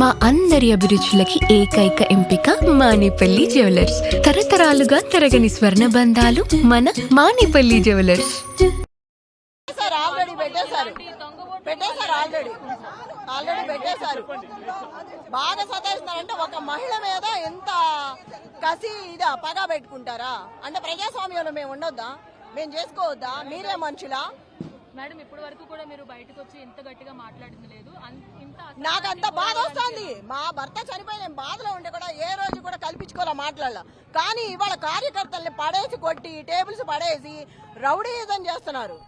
మా అందరి అభిరుచులకి ఏకైక ఎంపిక మానేపల్లి జ్యువెలర్స్. తరతరాలుగా తరగని స్వర్ణ బంధాలు మన మానేపల్లి జ్యువెలర్స్. ఆల్రెడీ పెట్టేశారు. ఆల్రెడీ ఆల్రెడీ పెట్టేశారు. బాగా సతాయిస్తున్నారంటే ఒక మహిళ మీద ఎంత కసి ఇదా? పగా పెట్టుకుంటారా? అంటే ప్రజాస్వామ్యంలో మేము ఉండొద్దా? మేము చేసుకోవద్దా? మీరే మనుషులా? మేడం వరకు కూడా మీరు బయటకు వచ్చి ఇంత గట్టిగా మాట్లాడింది లేదు. అస- నాకంత బాధ వస్తుంది. మా భర్త చనిపోయి నేను బాధలో ఉంటే కూడా ఏ రోజు కూడా కల్పించుకోవాలా మాట్లాడాల. కానీ ఇవాళ కార్యకర్తల్ని పడేసి కొట్టి టేబుల్స్ పడేసి రౌడీయిజం చేస్తున్నారు.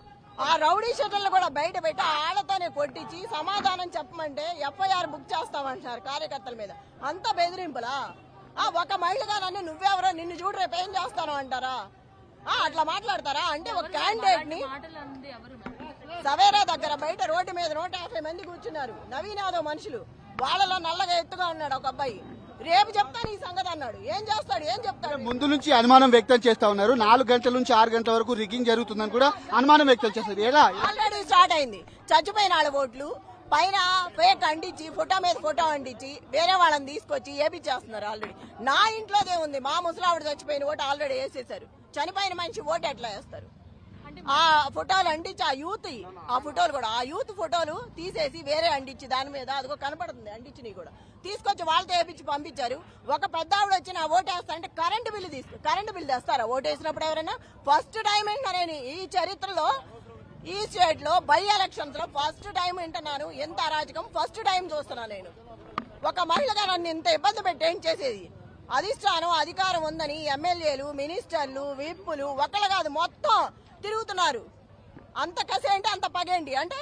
ఆ రౌడీ షెటర్లు కూడా బయట పెట్టి ఆళ్ళతోనే కొట్టించి సమాధానం చెప్పమంటే ఎఫ్ఐఆర్ బుక్ చేస్తామంటున్నారు కార్యకర్తల మీద. అంత బెదిరింపులా? ఆ ఒక మహిళగా నన్ను నువ్వెవరో నిన్ను చూడు రేపు ఏం చేస్తాను అంటారా? అట్లా మాట్లాడతారా? అంటే ఒక క్యాండిడేట్ని సవేరా దగ్గర బయట రోడ్డు మీద నూట యాభై మంది కూర్చున్నారు. నవీన్ యాదవ్ మనుషులు. వాళ్ళలో నల్లగా ఎత్తుగా ఉన్నాడు ఒక అబ్బాయి. రేపు చెప్తాను ఈ సంగతి అన్నాడు. ఏం చేస్తాడు? ఏం చెప్తాడు? ముందు నుంచి అనుమానం వ్యక్తం చేస్తా ఉన్నారు. నాలుగు గంటల నుంచి ఆరు గంటల వరకు రిగ్గింగ్ జరుగుతుందని కూడా అనుమానం వ్యక్తం చేస్తారు ఎలా? ఆల్రెడీ స్టార్ట్ అయింది. చచ్చిపోయిన వాళ్ళ ఓట్లు పైన ఫేక్ అంటించి ఫోటో మీద ఫోటో అంటించి వేరే వాళ్ళని తీసుకొచ్చి ఏపిచ్చేస్తున్నారు ఆల్రెడీ. నా ఇంట్లోదే ఉంది. మా ముసలావిడ చచ్చిపోయిన ఓటు ఆల్రెడీ వేసేశారు. చనిపోయిన మనిషి ఓటు ఎట్లా వేస్తారు? ఆ ఫోటోలు అంటించి ఆ యూత్ ఆ ఫోటోలు కూడా ఆ యూత్ ఫోటోలు తీసేసి వేరే అంటించి దాని మీద అదిగో కనపడుతుంది అంటించినవి కూడా. తీసుకొచ్చి వాళ్ళతో వేపించి పంపించారు. ఒక పెద్ద ఆవిడ వచ్చి నా ఓటు వేస్తా అంటే కరెంటు బిల్లు తీసుకు కరెంటు బిల్లు తెస్తారా? ఓటు వేసినప్పుడు ఎవరైనా? ఫస్ట్ టైం ఏంటనే ఈ చరిత్రలో ఈ స్టేట్లో బై ఎలక్షన్స్లో ఫస్ట్ టైం వింటున్నాను ఎంత అరాజకం? ఫస్ట్ టైం చూస్తున్నాను నేను. ఒక మహిళగా నన్ను ఇంత ఇబ్బంది పెట్టి ఏం చేసేది? అధిష్టానం అధికారం ఉందని ఎమ్మెల్యేలు మినిస్టర్లు విప్పులు ఒకళ్ళు కాదు మొత్తం తిరుగుతున్నారు. అంత కసేంటి అంత పగేంటి? అంటే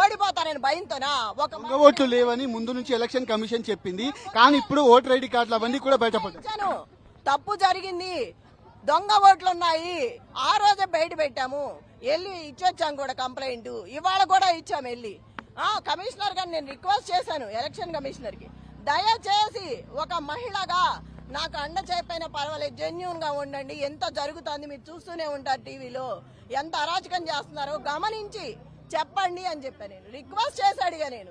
ఓడిపోతానని భయంతోనా? ఒక ఓట్లు లేవని ముందు నుంచి ఎలక్షన్ కమిషన్ చెప్పింది. కానీ ఇప్పుడు ఓటర్ ఐడి కార్డులు అవన్నీ కూడా బయటపడ్డాయి. ఇచ్చాను తప్పు జరిగింది. దొంగ ఓట్లు ఉన్నాయి ఆ రోజే బయట పెట్టాము. వెళ్ళి ఇచ్చొచ్చాం కూడా కంప్లైంట్. ఇవాళ కూడా ఇచ్చాము వెళ్ళి. ఆ కమిషనర్ గారిని నేను రిక్వెస్ట్ చేశాను ఎలక్షన్ కమిషనర్కి దయచేసి ఒక మహిళగా నాకు అండ చెప్పైనా పర్వాలేదు జెన్యున్గా ఉండండి. ఎంత జరుగుతుంది మీరు చూస్తూనే ఉంటారు టీవీలో. ఎంత అరాచకం చేస్తున్నారో గమనించి చెప్పండి అని చెప్పాను నేను. రిక్వెస్ట్ చేసి అడిగా నేను.